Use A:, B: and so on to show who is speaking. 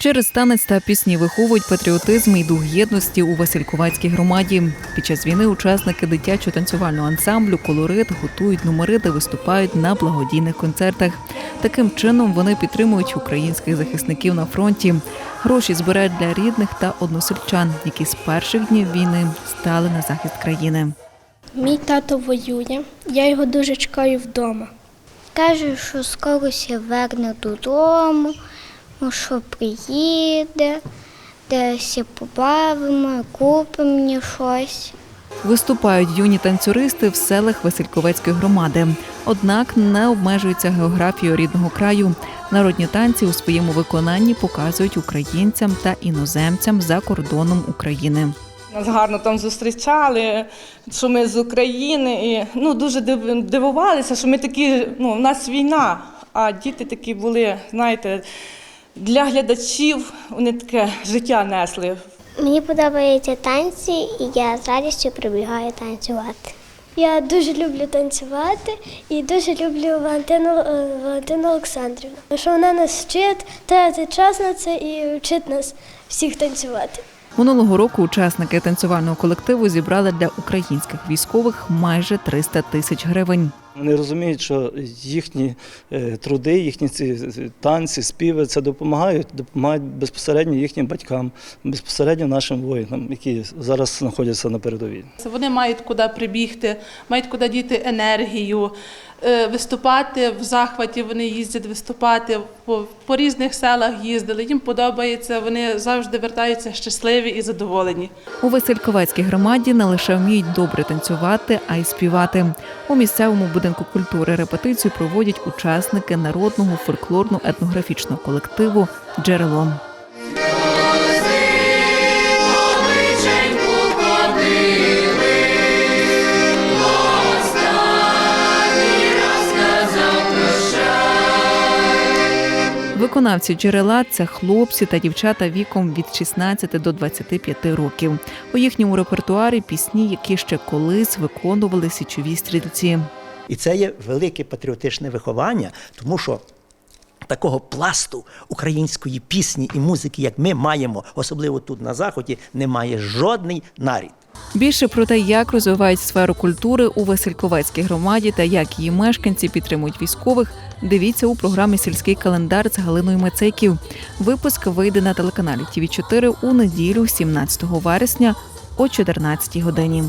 A: Через танець та пісні виховують патріотизм і дух єдності у Васильковацькій громаді. Під час війни учасники дитячо танцювального ансамблю Колорит готують номери та виступають на благодійних концертах. Таким чином вони підтримують українських захисників на фронті. Гроші збирають для рідних та односельчан, які з перших днів війни стали на захист країни.
B: Мій тато воює, я його дуже чекаю вдома.
C: Каже, що скоро я верне додому, що приїде, десь побавимо, купимо мені щось.
A: Виступають юні танцюристи в селах Васильковецької громади. Однак не обмежуються географією рідного краю. Народні танці у своєму виконанні показують українцям та іноземцям за кордоном України.
D: Нас гарно там зустрічали, що ми з України, і ну дуже див- дивувалися, що ми такі, ну в нас війна, а діти такі були, знаєте, для глядачів вони таке життя несли.
C: Мені подобаються танці, і я з радістю прибігаю танцювати.
B: Я дуже люблю танцювати і дуже люблю Валентину, е, Валентину Олександрівну. Що вона нас вчить, тратити час на це і вчить нас всіх танцювати.
A: Минулого року учасники танцювального колективу зібрали для українських військових майже 300 тисяч гривень.
E: Вони розуміють, що їхні е, труди, їхні ці е, танці, співи це допомагають, допомагають безпосередньо їхнім батькам, безпосередньо нашим воїнам, які зараз знаходяться на передовій.
F: Вони мають куди прибігти, мають куди діти енергію, виступати в захваті. Вони їздять виступати по, по різних селах їздили. Їм подобається. Вони завжди вертаються щасливі і задоволені.
A: У Васильковецькій громаді не лише вміють добре танцювати, а й співати. У місцевому будинку культури репетицію проводять учасники народного фольклорно-етнографічного колективу Джерело. Виконавці джерела це хлопці та дівчата віком від 16 до 25 років. У їхньому репертуарі пісні, які ще колись виконували січові стрільці.
G: І це є велике патріотичне виховання, тому що такого пласту української пісні і музики, як ми маємо, особливо тут на заході, немає жодний нарід.
A: Більше про те, як розвивають сферу культури у Васильковецькій громаді та як її мешканці підтримують військових, дивіться у програмі Сільський календар з Галиною Мацейків. Випуск вийде на телеканалі ТВ 4 у неділю, 17 вересня о 14 годині.